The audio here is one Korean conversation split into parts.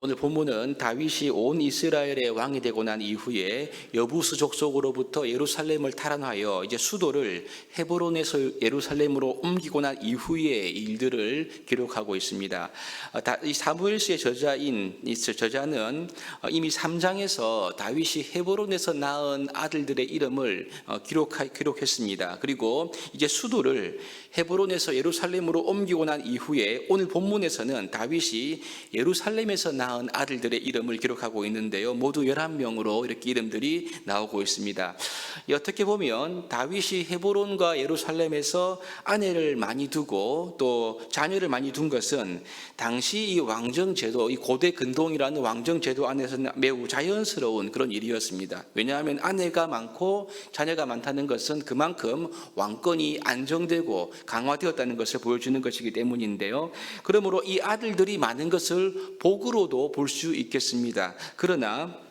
오늘 본문은 다윗이 온 이스라엘의 왕이 되고 난 이후에 여부수 족속으로부터 예루살렘을 탈환하여 이제 수도를 헤브론에서 예루살렘으로 옮기고 난 이후의 일들을 기록하고 있습니다. 아, 다- 이 사무엘서의 저자인 이 저자는 어, 이미 3장에서 다윗이 헤브론에서 낳은 아들들의 이름을 어, 기록했습니다. 그리고 이제 수도를 헤브론에서 예루살렘으로 옮기고 난 이후에 오늘 본문에서는 다윗이 예루살렘에서 낳은 아들들의 이름을 기록하고 있는데요. 모두 11명으로 이렇게 이름들이 나오고 있습니다. 이 어떻게 보면 다윗이 헤브론과 예루살렘에서 아내를 많이 두고 또 자녀를 많이 둔 것은 당시 이 왕정 제도, 이 고대 근동이라는 왕정 제도 안에서는 매우 자연스러운 그런 일이었습니다. 왜냐하면 아내가 많고 자녀가 많다는 것은 그만큼 왕권이 안정되고 강화되었다는 것을 보여주는 것이기 때문인데요. 그러므로 이 아들들이 많은 것을 복으로도 볼 수 있겠습니다. 그러나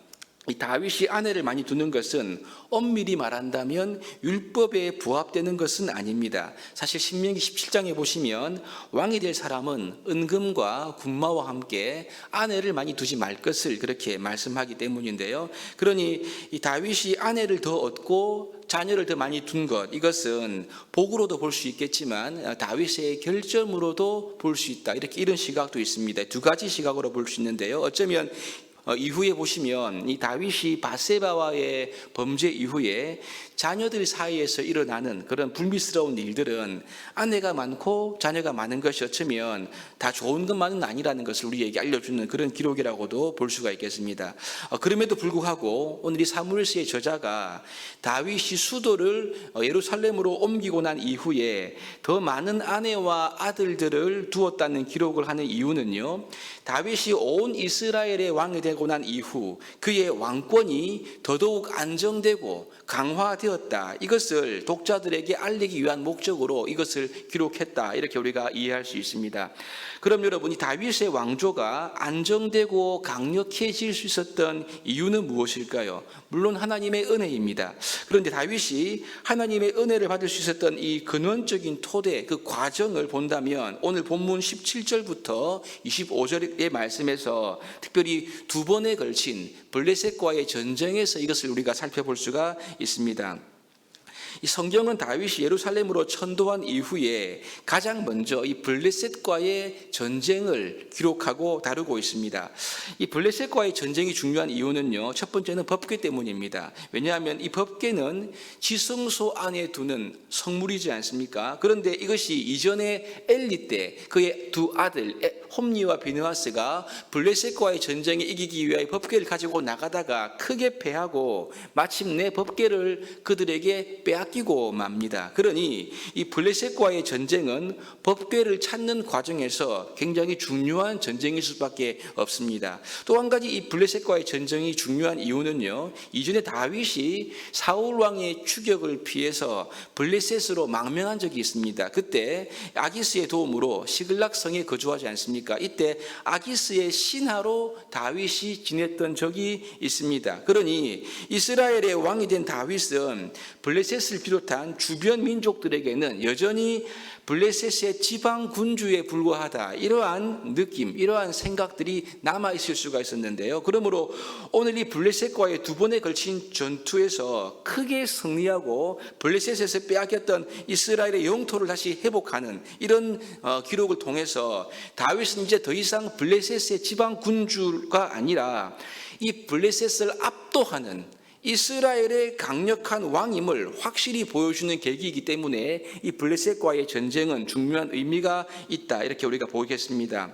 이 다윗이 아내를 많이 두는 것은 엄밀히 말한다면 율법에 부합되는 것은 아닙니다. 사실 신명기 17장에 보시면 왕이 될 사람은 은금과 군마와 함께 아내를 많이 두지 말 것을 그렇게 말씀하기 때문인데요. 그러니 이 다윗이 아내를 더 얻고 자녀를 더 많이 둔 것 이것은 복으로도 볼 수 있겠지만 다윗의 결점으로도 볼 수 있다. 이렇게 이런 시각도 있습니다. 두 가지 시각으로 볼 수 있는데요. 어쩌면 어, 이후에 보시면 이 다윗이 바세바와의 범죄 이후에 자녀들 사이에서 일어나는 그런 불미스러운 일들은 아내가 많고 자녀가 많은 것이 어쩌면 다 좋은 것만은 아니라는 것을 우리에게 알려주는 그런 기록이라고도 볼 수가 있겠습니다. 어, 그럼에도 불구하고 오늘 이 사무엘서의 저자가 다윗이 수도를 어, 예루살렘으로 옮기고 난 이후에 더 많은 아내와 아들들을 두었다는 기록을 하는 이유는요. 다윗이 온 이스라엘의 왕이 되고 난 이후 그의 왕권이 더더욱 안정되고 강화되 었다. 이것을 독자들에게 알리기 위한 목적으로 이것을 기록했다. 이렇게 우리가 이해할 수 있습니다. 그럼 여러분이 다윗의 왕조가 안정되고 강력해질 수 있었던 이유는 무엇일까요? 물론 하나님의 은혜입니다. 그런데 다윗이 하나님의 은혜를 받을 수 있었던 이 근원적인 토대, 그 과정을 본다면 오늘 본문 17절부터 25절의 말씀에서 특별히 두 번에 걸친 블레셋과의 전쟁에서 이것을 우리가 살펴볼 수가 있습니다. 이 성경은 다윗이 예루살렘으로 천도한 이후에 가장 먼저 이 블레셋과의 전쟁을 기록하고 다루고 있습니다. 이 블레셋과의 전쟁이 중요한 이유는요. 첫 번째는 법궤 때문입니다. 왜냐하면 이 법궤는 지성소 안에 두는 성물이지 않습니까? 그런데 이것이 이전에 엘리 때 그의 두 아들 홈니와 비느하스가 블레셋과의 전쟁에 이기기 위하여 법궤를 가지고 나가다가 크게 패하고 마침내 법궤를 그들에게 빼앗기고 맙니다. 그러니 이 블레셋과의 전쟁은 법궤를 찾는 과정에서 굉장히 중요한 전쟁일 수밖에 없습니다. 또 한 가지 이 블레셋과의 전쟁이 중요한 이유는요. 이전에 다윗이 사울 왕의 추격을 피해서 블레셋으로 망명한 적이 있습니다. 그때 아기스의 도움으로 시글락 성에 거주하지 않습니까? 이때 아기스의 신하로 다윗이 지냈던 적이 있습니다. 그러니 이스라엘의 왕이 된 다윗은 블레셋을 비롯한 주변 민족들에게는 여전히 블레셋의 지방 군주에 불과하다. 이러한 느낌, 이러한 생각들이 남아 있을 수가 있었는데요. 그러므로 오늘 이 블레셋과의 두 번에 걸친 전투에서 크게 승리하고 블레셋에서 빼앗겼던 이스라엘의 영토를 다시 회복하는 이런 어, 기록을 통해서 다윗은 이제 더 이상 블레셋의 지방 군주가 아니라 이 블레셋을 압도하는 이스라엘의 강력한 왕임을 확실히 보여주는 계기이기 때문에 이 블레셋과의 전쟁은 중요한 의미가 있다 이렇게 우리가 보겠습니다.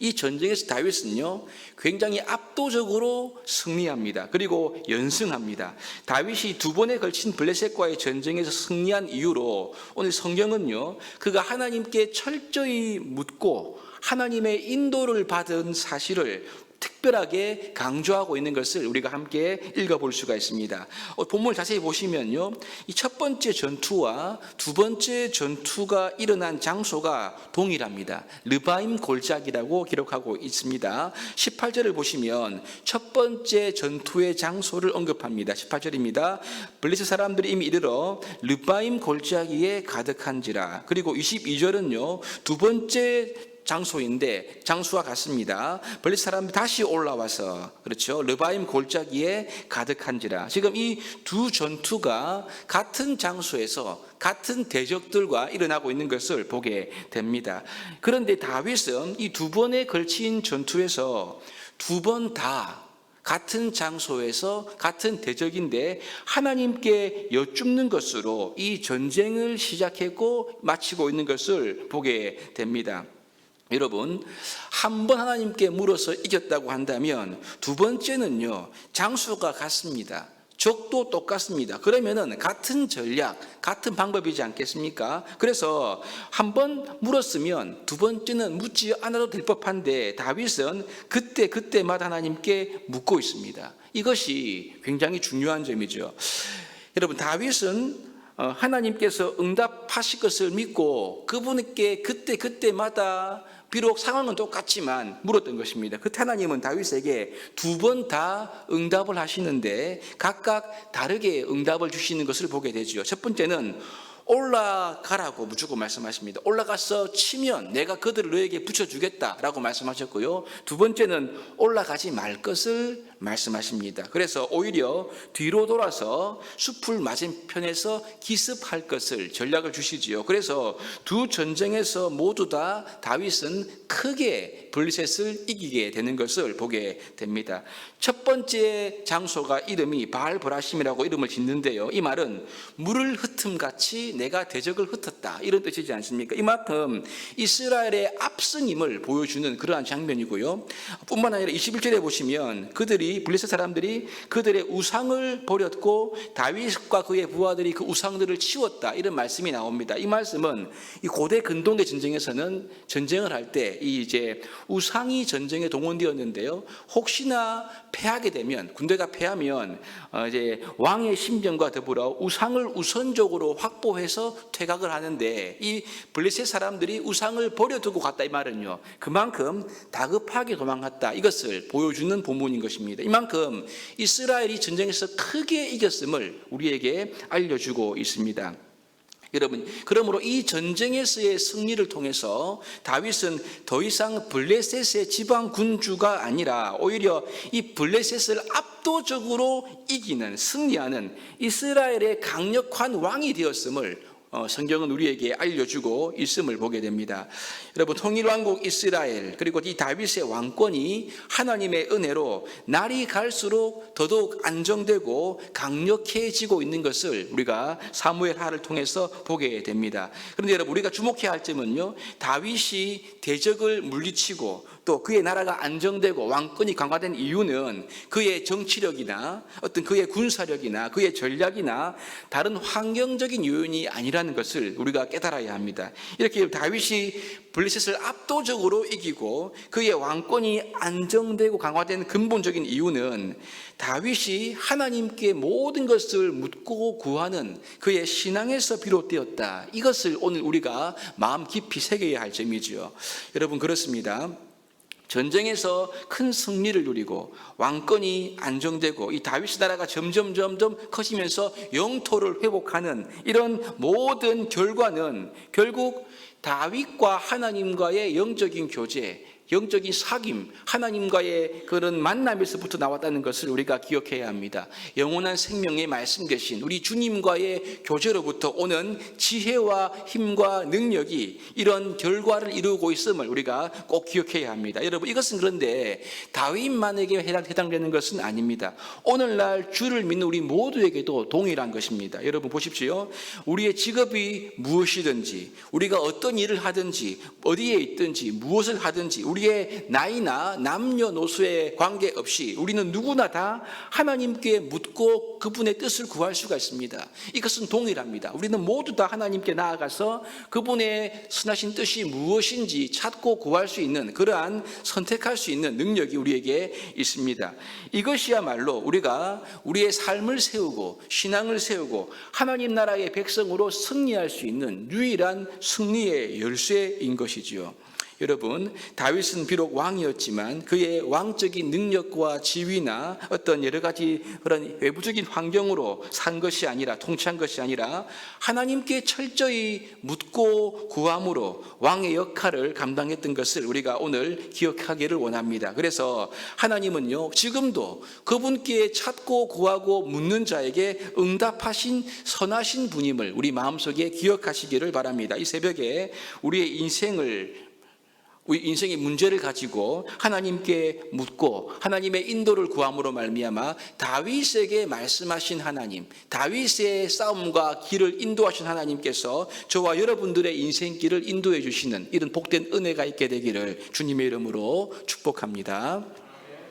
이 전쟁에서 다윗은요 굉장히 압도적으로 승리합니다. 그리고 연승합니다. 다윗이 두 번에 걸친 블레셋과의 전쟁에서 승리한 이유로 오늘 성경은요 그가 하나님께 철저히 묻고 하나님의 인도를 받은 사실을 특별하게 강조하고 있는 것을 우리가 함께 읽어볼 수가 있습니다. 어, 본문을 자세히 보시면요, 이 첫 번째 전투와 두 번째 전투가 일어난 장소가 동일합니다. 르바임 골짜기라고 기록하고 있습니다. 18절을 보시면 첫 번째 전투의 장소를 언급합니다. 18절입니다. 블레셋 사람들이 이미 이르러 르바임 골짜기에 가득한지라. 그리고 22절은요, 두 번째 장소인데 장수와 같습니다. 블레셋 사람이 다시 올라와서 그렇죠. 르바임 골짜기에 가득한지라. 지금 이 두 전투가 같은 장소에서 같은 대적들과 일어나고 있는 것을 보게 됩니다. 그런데 다윗은 이 두 번에 걸친 전투에서 두 번 다 같은 장소에서 같은 대적인데 하나님께 여쭙는 것으로 이 전쟁을 시작했고 마치고 있는 것을 보게 됩니다. 여러분, 한 번 하나님께 물어서 이겼다고 한다면 두 번째는요, 장소가 같습니다. 적도 똑같습니다. 그러면은 같은 전략, 같은 방법이지 않겠습니까? 그래서 한 번 물었으면 두 번째는 묻지 않아도 될 법한데 다윗은 그때 그때마다 하나님께 묻고 있습니다. 이것이 굉장히 중요한 점이죠. 여러분 다윗은 어, 하나님께서 응답하실 것을 믿고 그분께 그때 그때마다 비록 상황은 똑같지만 물었던 것입니다. 그때 하나님은 다윗에게 두 번 다 응답을 하시는데 각각 다르게 응답을 주시는 것을 보게 되죠. 첫 번째는 올라가라고 무조건 말씀하십니다. 올라가서 치면 내가 그들을 너에게 붙여주겠다라고 말씀하셨고요. 두 번째는 올라가지 말 것을 말씀하십니다. 그래서 오히려 뒤로 돌아서 숲을 맞은편에서 기습할 것을 전략을 주시지요. 그래서 두 전쟁에서 모두 다 다윗은 크게 블리셋을 이기게 되는 것을 보게 됩니다. 첫 번째 장소가 이름이 바알 브라심이라고 이름을 짓는데요. 이 말은 물을 흩음 같이 내가 대적을 흩었다 이런 뜻이지 않습니까? 이만큼 이스라엘의 압승임을 보여주는 그러한 장면이고요. 뿐만 아니라 21절에 보시면 그들이 블리셋 사람들이 그들의 우상을 버렸고 다윗과 그의 부하들이 그 우상들을 치웠다 이런 말씀이 나옵니다. 이 말씀은 이 고대 근동대 전쟁에서는 전쟁을 할 때 이 이제 우상이 전쟁에 동원되었는데요. 혹시나 패하게 되면 군대가 패하면 어 이제 왕의 심정과 더불어 우상을 우선적으로 확보해서 퇴각을 하는데 이 블레셋 사람들이 우상을 버려두고 갔다 이 말은요. 그만큼 다급하게 도망갔다 이것을 보여주는 본문인 것입니다. 이만큼 이스라엘이 전쟁에서 크게 이겼음을 우리에게 알려주고 있습니다. 여러분, 그러므로 이 전쟁에서의 승리를 통해서 다윗은 더 이상 블레셋의 지방 군주가 아니라 오히려 이 블레셋을 압도적으로 이기는 승리하는 이스라엘의 강력한 왕이 되었음을 어, 성경은 우리에게 알려주고 있음을 보게 됩니다. 여러분 통일왕국 이스라엘 그리고 이 다윗의 왕권이 하나님의 은혜로 날이 갈수록 더더욱 안정되고 강력해지고 있는 것을 우리가 사무엘 하를 통해서 보게 됩니다. 그런데 여러분 우리가 주목해야 할 점은요 다윗이 대적을 물리치고 또 그의 나라가 안정되고 왕권이 강화된 이유는 그의 정치력이나 어떤 그의 군사력이나 그의 전략이나 다른 환경적인 요인이 아니라 는 것을 우리가 깨달아야 합니다. 이렇게 다윗이 블리셋을 압도적으로 이기고 그의 왕권이 안정되고 강화된 근본적인 이유는 다윗이 하나님께 모든 것을 묻고 구하는 그의 신앙에서 비롯되었다. 이것을 오늘 우리가 마음 깊이 새겨야 할 점이지요. 여러분 그렇습니다. 전쟁에서 큰 승리를 누리고 왕권이 안정되고 이 다윗의 나라가 점점 점점 커지면서 영토를 회복하는 이런 모든 결과는 결국 다윗과 하나님과의 영적인 교제, 영적인 사귐, 하나님과의 그런 만남에서부터 나왔다는 것을 우리가 기억해야 합니다. 영원한 생명의 말씀 되신 우리 주님과의 교제로부터 오는 지혜와 힘과 능력이 이런 결과를 이루고 있음을 우리가 꼭 기억해야 합니다. 여러분 이것은 그런데 다윗만에게 해당되는 것은 아닙니다. 오늘날 주를 믿는 우리 모두에게도 동일한 것입니다. 여러분 보십시오. 우리의 직업이 무엇이든지 우리가 어떤 일을 하든지 어디에 있든지 무엇을 하든지 우리의 나이나 남녀노소에 관계없이 우리는 누구나 다 하나님께 묻고 그분의 뜻을 구할 수가 있습니다. 이것은 동일합니다. 우리는 모두 다 하나님께 나아가서 그분의 선하신 뜻이 무엇인지 찾고 구할 수 있는 그러한 선택할 수 있는 능력이 우리에게 있습니다. 이것이야말로 우리가 우리의 삶을 세우고 신앙을 세우고 하나님 나라의 백성으로 승리할 수 있는 유일한 승리의 열쇠인 것이지요. 여러분, 다윗은 비록 왕이었지만 그의 왕적인 능력과 지위나 어떤 여러 가지 그런 외부적인 환경으로 산 것이 아니라 통치한 것이 아니라 하나님께 철저히 묻고 구함으로 왕의 역할을 감당했던 것을 우리가 오늘 기억하기를 원합니다. 그래서 하나님은요, 지금도 그분께 찾고 구하고 묻는 자에게 응답하신 선하신 분임을 우리 마음속에 기억하시기를 바랍니다. 이 새벽에 우리의 인생을 우리 인생의 문제를 가지고 하나님께 묻고 하나님의 인도를 구함으로 말미암아 다윗에게 말씀하신 하나님, 다윗의 싸움과 길을 인도하신 하나님께서 저와 여러분들의 인생길을 인도해 주시는 이런 복된 은혜가 있게 되기를 주님의 이름으로 축복합니다.